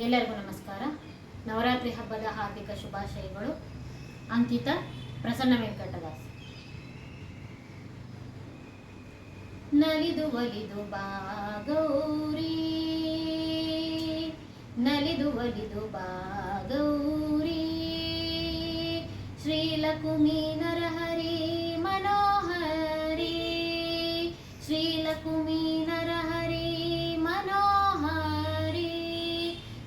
ಎಲ್ಲರಿಗೂ ನಮಸ್ಕಾರ. ನವರಾತ್ರಿ ಹಬ್ಬದ ಹಾರ್ದಿಕ ಶುಭಾಶಯಗಳು. ಅಂಕಿತ ಪ್ರಸನ್ನ ವೆಂಕಟದಾಸ್ ನಲಿದು ಒಲಿದು ಬಾ ಗೌರಿ ನಲಿದು ಒಲಿದು ಬಾ ಗೌರಿ ಶ್ರೀಲಕುಮಿ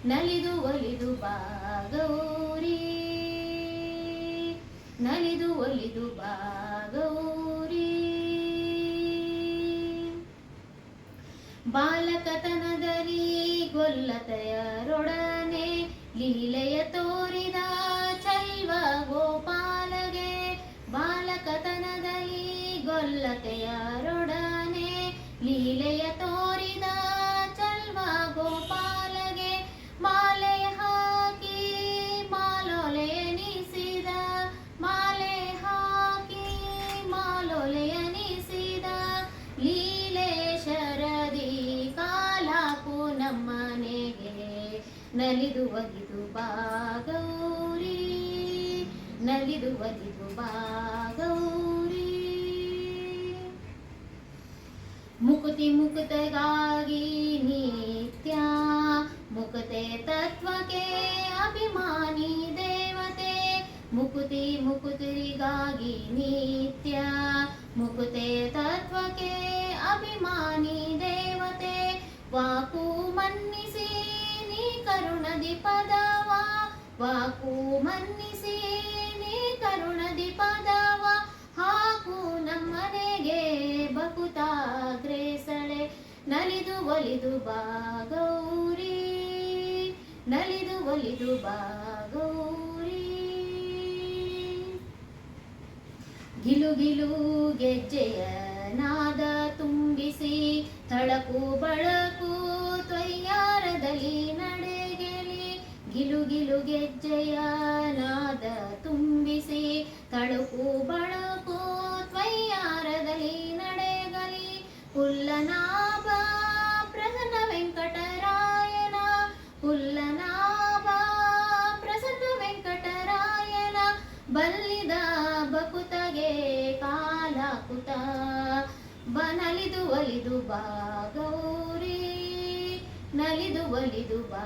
ನಲಿದು ಒಲಿದು ಬಾಗೌರಿ ನಲಿದು ಒಲಿದು ಬಾಗೌರಿ ಬಾಲಕತನದರಿ ಗೊಲ್ಲತೆಯರೊಡನೆ ಲೀಲೆಯ ತೋರಿದ ಚೈವ ಗೋಪಾಲಗೆ ಬಾಲಕತನದಲ್ಲಿ ಗೊಲ್ಲತೆಯರೊಡನೆ ಲೀಲೆಯ ತೋರಿದ ನಲಿದು ಒಗಿದು ಬಾಗೌರಿ ನಲಿದು ಒಗಿದು ಬಾಗೌರಿ. ಮುಕುತಿ ಮುಕುತಗಾಗಿ ನಿತ್ಯ, ಮುಕುತೆ ತತ್ವಕ್ಕೆ ಅಭಿಮಾನಿ ದೇವತೆ. ಮುಕುತಿ ಮುಕುತರಿಗಾಗಿ ನಿತ್ಯ, ಮುಕುತೆ ತತ್ವಕ್ಕೆ ಅಭಿಮಾನಿ ದೇವತೆ. ವಾಕು ಮನ್ನಿಸಿ ನೀ ಕರುಣದಿ ಪದವ ವಾಕು ಮನ್ನಿಸಿ ನೀ ಕರುಣದಿ ಪದವ ಹಾಕು ನಮ್ಮನೆಗೆ ಬಕುತಾಗ್ರೇಸಳೆ ನಲಿದು ಒಲಿದು ಬಾ ಗೌರಿ, ನಲಿದು ಒಲಿದು ಬಾ ಗೌರಿ. ಗಿಲು ಗಿಲು ಗೆಜ್ಜೆಯ ನಾದ ತುಂಬಿಸಿ ತಳಕು ಬಳಕು ನಾದ ತುಂಬಿಸಿ ತಳುಕು ಬಳಕು ತ್ವಯ್ಯಾರದಲ್ಲಿ ನಡೆಗಲಿ ಹುಲ್ಲನಾಭ ಪ್ರಸನ್ನ ವೆಂಕಟರಾಯನ ಹುಲ್ಲನಾಭ ಪ್ರಸನ್ನ ವೆಂಕಟರಾಯನ, ಬಲ್ಲಿದ ಬಕುತಗೆ ಕಾಲಾಕುತ, ಬನಲಿದು ಒಲಿದು ಬಾ ಗೌರಿ ನಲಿದು ಒಲಿದು ಬಾ